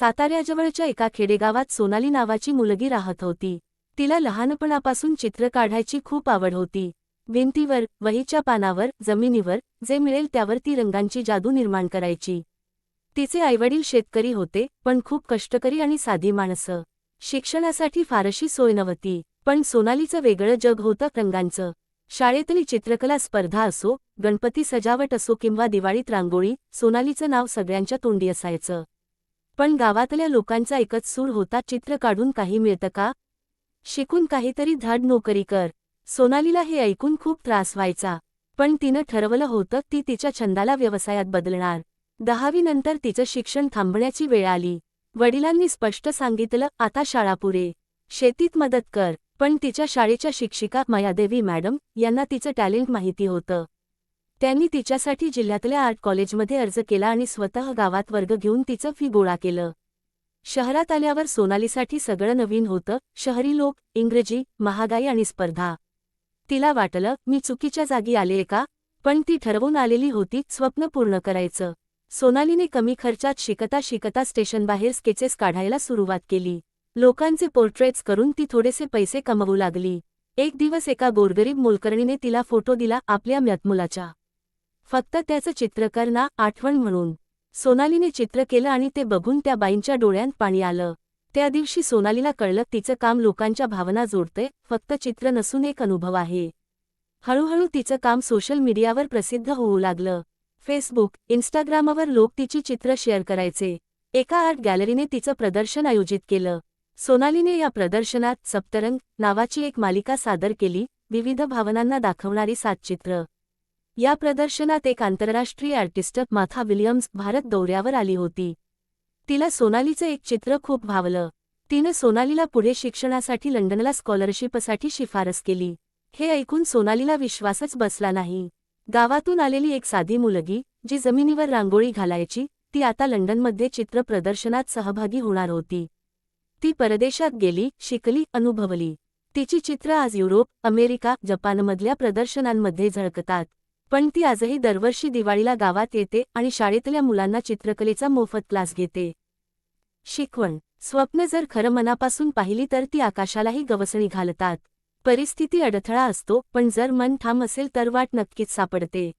साताऱ्याजवळच्या एका खेडेगावात सोनाली नावाची मुलगी राहत होती. तिला लहानपणापासून चित्र काढायची खूप आवड होती. भिंतीवर वहीच्या पानावर जमिनीवर जे मिळेल त्यावर ती रंगांची जादू निर्माण करायची. तिचे आईवडील शेतकरी होते पण खूप कष्टकरी आणि साधी माणसं. शिक्षणासाठी फारशी सोय नव्हती पण सोनालीचं वेगळं जग होतं रंगांचं. शाळेतली चित्रकला स्पर्धा असो गणपती सजावट असो किंवा दिवाळीत रांगोळी सोनालीचं नाव सगळ्यांच्या तोंडी असायचं. पण गावातल्या लोकांचा एकच सूर होता चित्र काढून काही मिळतं का? शिकून काहीतरी धाड नोकरी कर. सोनालीला हे ऐकून खूप त्रास व्हायचा. पण तिनं ठरवलं होतं ती तिच्या छंदाला व्यवसायात बदलणार. दहावीनंतर तिचं शिक्षण थांबण्याची वेळ आली. वडिलांनी स्पष्ट सांगितलं आता शाळा पुरे. शेतीत मदत कर. पण तिच्या शाळेच्या शिक्षिका मायादेवी मॅडम यांना तिचं टॅलेंट माहिती होतं. त्यांनी तिच्यासाठी जिल्ह्यातल्या आर्ट कॉलेजमध्ये अर्ज केला आणि स्वतः गावात वर्ग घेऊन तिचं फी गोळा केलं. शहरात आल्यावर सोनालीसाठी सगळं नवीन होतं शहरी लोक इंग्रजी महागाई आणि स्पर्धा. तिला वाटलं मी चुकीच्या जागी आलेय का? पण ती ठरवून आलेली होती स्वप्न पूर्ण करायचं. सोनालीने कमी खर्चात शिकता शिकता स्टेशनबाहेर स्केचेस काढायला सुरुवात केली. लोकांचे पोर्ट्रेट्स करून ती थोडेसे पैसे कमवू लागली. एक दिवस एका गोरगरीब मोलकर्णीने तिला फोटो दिला आपल्या म्यत्मुलाच्या फक्त त्याचं चित्रकर ना आठवण म्हणून. सोनालीने चित्र केलं आणि ते बघून त्या बाईंच्या डोळ्यांत पाणी आलं. त्या दिवशी सोनालीला कळलं तिचं काम लोकांच्या भावना जोडते फक्त चित्र नसून एक अनुभव आहे. हळूहळू तिचं काम सोशल मीडियावर प्रसिद्ध होऊ लागलं. फेसबुक इन्स्टाग्रामवर लोक तिची चित्र शेअर करायचे. एका आर्ट गॅलरीने तिचं प्रदर्शन आयोजित केलं. सोनालीने या प्रदर्शनात सप्तरंग नावाची एक मालिका सादर केली विविध भावनांना दाखवणारी सात चित्र. या प्रदर्शनात एक आंतरराष्ट्रीय आर्टिस्ट माथा विलियम्स भारत दौऱ्यावर आली होती. तिला सोनालीचं एक चित्र खूप भावलं. तिनं सोनालीला पुढे शिक्षणासाठी लंडनला स्कॉलरशिपसाठी शिफारस केली. हे ऐकून सोनालीला विश्वासच बसला नाही. गावातून आलेली एक साधी मुलगी जी जमिनीवर रांगोळी घालायची ती आता लंडनमध्ये चित्र प्रदर्शनात सहभागी होणार होती. ती परदेशात गेली शिकली अनुभवली. तिची चित्र आज युरोप अमेरिका जपानमधल्या प्रदर्शनांमध्ये झळकतात. पण ती आजही दरवर्षी दिवाळीला गावात येते आणि शाळेतल्या मुलांना चित्रकलेचा मोफत क्लास घेते. शिकवण. स्वप्न जर खरं मनापासून पाहिली तर ती आकाशालाही गवसणी घालतात. परिस्थिती अडथळा असतो पण जर मन ठाम असेल तर वाट नक्कीच सापडते.